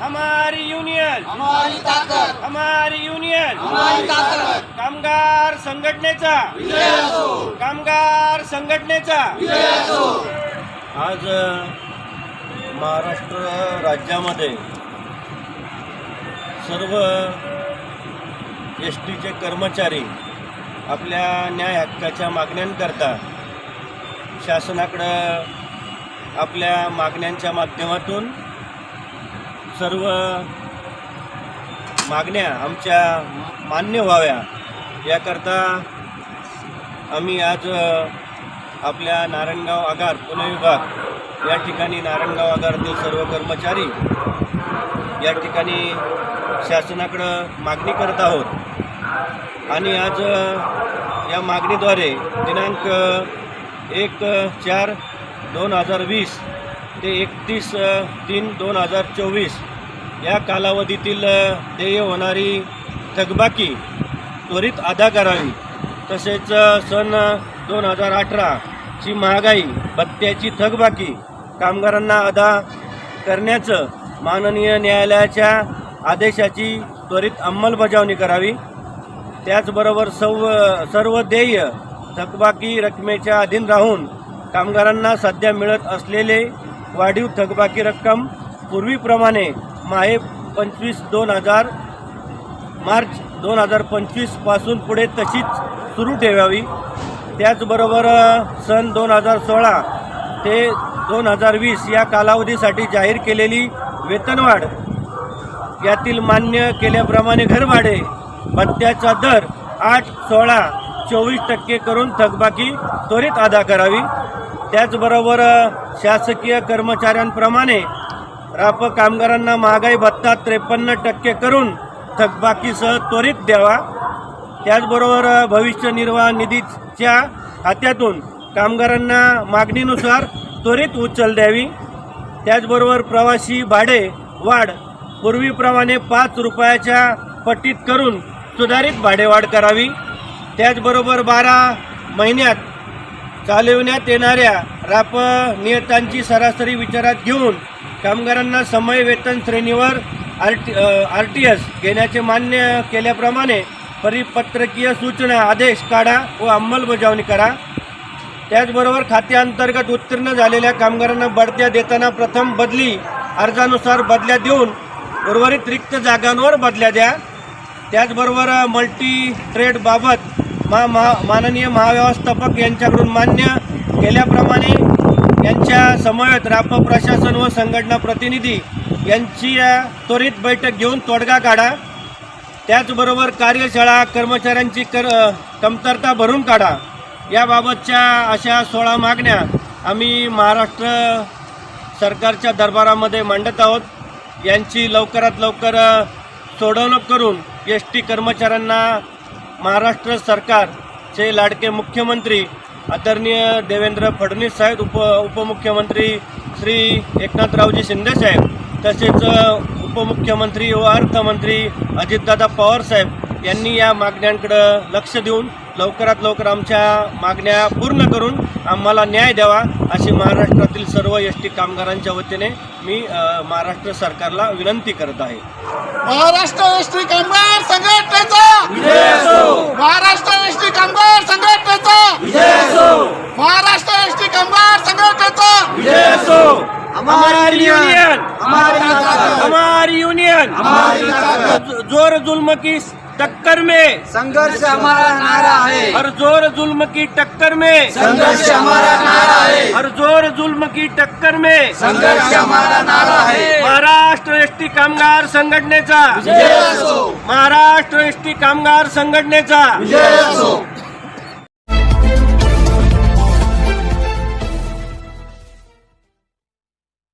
हमारी यूनियन हमारी ताकद. हमारी यूनियन हमारी ताकद. कामगार संघटनेचा. विजय असो कामगार संघटनेचा. विजय असो आज महाराष्ट्र राज्यामध्ये सर्व एस टीचे कर्मचारी आपल्या न्याय हक्काच्या मागण्यांकरता शासनाकडं आपल्या मागण्यांच्या माध्यमातून सर्व मागण्या आमच्या मान्य व्हाव्या. याकरता आम्ही आज आपल्या नारायणगाव आगार पुणे विभाग या ठिकाणी नारायणगाव आगारातील सर्व कर्मचारी या ठिकाणी शासनाकडं मागणी करत आहोत. आणि आज या मागणीद्वारे दिनांक एक चार दोन हजार वीस ते एकतीस तीन दोन हजार चोवीस या कालावधीतील देय होणारी थकबाकी त्वरित अदा करावी. तसेच सन दोन हजार अठराची महागाई भत्त्याची थकबाकी कामगारांना अदा करण्याचं माननीय न्यायालयाच्या आदेशाची त्वरित अंमलबजावणी करावी. त्याचबरोबर सव सर्व देय थकबाकी रकमेच्या अधीन राहून कामगारांना सध्या मिळत असलेले वाढीव थकबाकी रक्कम पूर्वीप्रमाणे माहे पंचवीस दोन हजार मार्च दोन हजार पंचवीसपासून पुढे तशीच सुरू ठेवावी. त्याचबरोबर सन दोन हजार सोळा ते दोन हजार वीस या कालावधीसाठी जाहीर केलेली वेतनवाढ यातील मान्य केल्याप्रमाणे घरभाडे भत्त्याचा दर आठ सोळा चोवीस टक्के करून थकबाकी त्वरित अदा करावी. त्याचबरोबर शासकीय कर्मचाऱ्यांप्रमाणे राप कामगारांना महागाई भत्ता त्रेपन्न टक्के करून थकबाकीसह त्वरित द्यावा. त्याचबरोबर भविष्य निर्वाह निधीच्या खात्यातून कामगारांना मागणीनुसार त्वरित उचल द्यावी. त्याचबरोबर प्रवासी भाडे वाढ पूर्वीप्रमाणे पाच रुपयाच्या पट्टीत करून सुधारित भाडेवाढ करावी. त्याचबरोबर बारा महिन्यात चालविण्यात येणाऱ्या राप नियतांची सरासरी विचारात घेऊन कामगारांना समय वेतन श्रेणीवर R T R T S घेण्याचे मान्य केल्याप्रमाणे परिपत्रकीय सूचना आदेश काढा व अंमलबजावणी करा. त्याचबरोबर खात्याअंतर्गत उत्तीर्ण झालेल्या कामगारांना बढत्या देताना प्रथम बदली अर्जानुसार बदल्या देऊन उर्वरित रिक्त जागांवर बदल्या द्या. त्याचबरोबर मल्टी ट्रेडबाबत मा महा माननीय महाव्यवस्थापक यांच्याकडून मान्य केल्याप्रमाणे यांच्या समवेत राप प्रशासन व संघटना प्रतिनिधी यांची त्वरित बैठक घेऊन तोडगा काढा. त्याचबरोबर कार्यशाळा कर्मचाऱ्यांची कर कमतरता भरून काढा. याबाबतच्या अशा सोळा मागण्या आम्ही महाराष्ट्र सरकारच्या दरबारामध्ये मांडत आहोत. यांची लवकरात लवकर सोडवणूक करून एस टी कर्मचाऱ्यांना महाराष्ट्र सरकारचे लाडके मुख्यमंत्री आदरणीय देवेंद्र फडणवीस साहेब उप उपमुख्यमंत्री श्री एकनाथरावजी शिंदे साहेब तसेच उपमुख्यमंत्री व अर्थमंत्री अजितदादा पवार साहेब यांनी या मागण्यांकडं लक्ष देऊन लवकरात लवकर आमच्या मागण्या पूर्ण करून आम्हाला न्याय द्यावा अशी महाराष्ट्रातील सर्व एस टी कामगारांच्या वतीने मी महाराष्ट्र सरकारला विनंती करत आहे. महाराष्ट्र एसटी कामगार संघटनेचा! महाराष्ट्र एसटी कामगार संघटनेचा महाराष्ट्र एसटी कामगार संघटनेचा हमारी यूनियन हमारी ताकद हमारी यूनियन हमारी ताकद जोर जुल्म की टक्कर में संघर्ष हमारा नारा है। हर जोर जुल्म की टक्कर में संघर्ष हमारा नारा है। हर जोर जुल्म की टक्कर में संघर्ष हमारा नारा है। महाराष्ट्र एसटी कामगार संघटनेचा महाराष्ट्र एसटी कामगार संघटनेचा